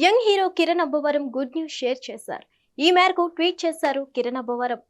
Young hero Kiran Abbavaram good news share చేశారు. ఈ మేరకు ట్వీట్ చేశారు కిరణ్ అబ్బవరం.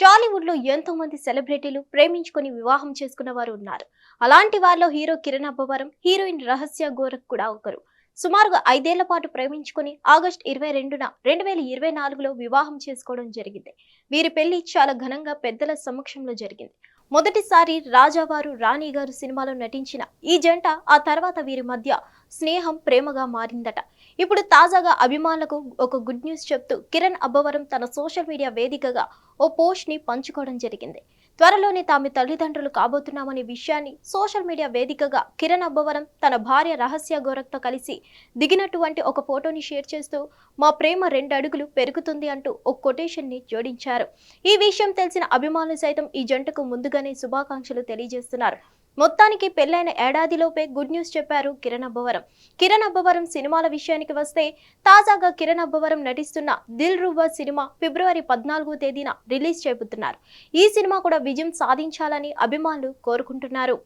టాలీవుడ్లో ఎంతో మంది సెలబ్రిటీలు ప్రేమించుకొని వివాహం చేసుకున్న వారు ఉన్నారు. అలాంటి వారిలో హీరో కిరణ్ అబ్బవరం హీరోయిన్ రహస్య గోరఖ్ కూడా ఒకరు. సుమారుగా ఐదేళ్ళ పాటు ప్రేమించుకొని ఆగస్ట్ ఇరవై రెండున రెండు వేల ఇరవై నాలుగులో వివాహం చేసుకోవడం జరిగింది. వీరి పెళ్ళి చాలా ఘనంగా పెద్దల సమక్షంలో జరిగింది. మొదటిసారి రాజావారు రాణి గారు సినిమాలో నటించిన ఈ జంట ఆ తర్వాత వీరి మధ్య స్నేహం ప్రేమగా మారిందట. ఇప్పుడు తాజాగా అభిమానులకు ఒక గుడ్ న్యూస్ చెప్తూ కిరణ్ అబ్బవరం తన సోషల్ మీడియా వేదికగా ఓ పోస్ట్ని పంచుకోవడం జరిగింది. త్వరలోనే తాము తల్లిదండ్రులు కాబోతున్నామనే విషయాన్ని సోషల్ మీడియా వేదికగా కిరణ్ అబ్బవరం తన భార్య రహస్య గోరఖ్తో కలిసి దిగినటువంటి ఒక ఫోటోని షేర్ చేస్తూ మా ప్రేమ రెండు అడుగులు పెరుగుతుంది అంటూ ఒక కొటేషన్ని జోడించారు. ఈ విషయం తెలిసిన అభిమానులు సైతం ఈ జంటకు ముందుగానే శుభాకాంక్షలు తెలియజేస్తున్నారు. మొత్తానికి పెళ్ళైన ఏడాదిలోపే గుడ్ న్యూస్ చెప్పారు కిరణ్ అబ్బవరం. కిరణ్ అబ్బవరం సినిమాల విషయానికి వస్తే తాజాగా కిరణ్ అబ్బవరం నటిస్తున్న దిల్ రూబా సినిమా ఫిబ్రవరి పద్నాలుగో తేదీన రిలీజ్ చేయబోతున్నారు ఈ సినిమా కూడా విజయం సాధించాలని అభిమానులు కోరుకుంటున్నారు.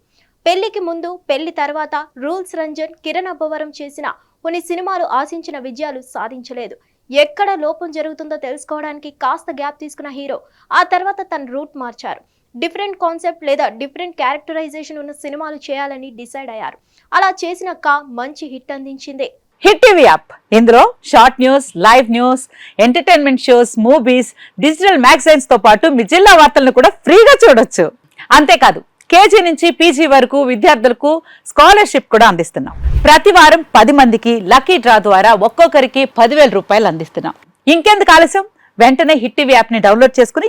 పెళ్ళికి ముందు పెళ్ళి తర్వాత రూల్స్ రంజన్ కిరణ్ అబ్బవరం చేసిన కొన్ని సినిమాలు ఆశించిన విజయాలు సాధించలేదు. ఎక్కడ లోపం జరుగుతుందో తెలుసుకోవడానికి కాస్త గ్యాప్ తీసుకున్న హీరో ఆ తర్వాత తన రూట్ మార్చారు. డిఫరెంట్ కాన్సెప్ట్ లేదా డిఫరెంట్ క్యారెక్టరైజేషన్ ఉన్న సినిమాలు చేయాలని డిసైడ్ అయ్యారు. అలా చేసిన కా మంచి హిట్ అందించింది. Hit TV app. ఇందులో short news live news entertainment shows movies digital మ్యాగజైన్స్తో పాటు మీ జిల్లా వార్తలను కూడా ఫ్రీగా చూడొచ్చు. అంతేకాదు కేజీ నుంచి పీజీ వరకు విద్యార్థులకు స్కాలర్షిప్ కూడా అందిస్తున్నాం. ప్రతి వారం పది మందికి లక్కీ డ్రా ద్వారా ఒక్కొక్కరికి పదివేల రూపాయలు అందిస్తున్నాం. ఇంకెందుకు ఆలస్యం? వెంటనే హిట్ టీవీ యాప్ని డౌన్లోడ్ చేసుకుని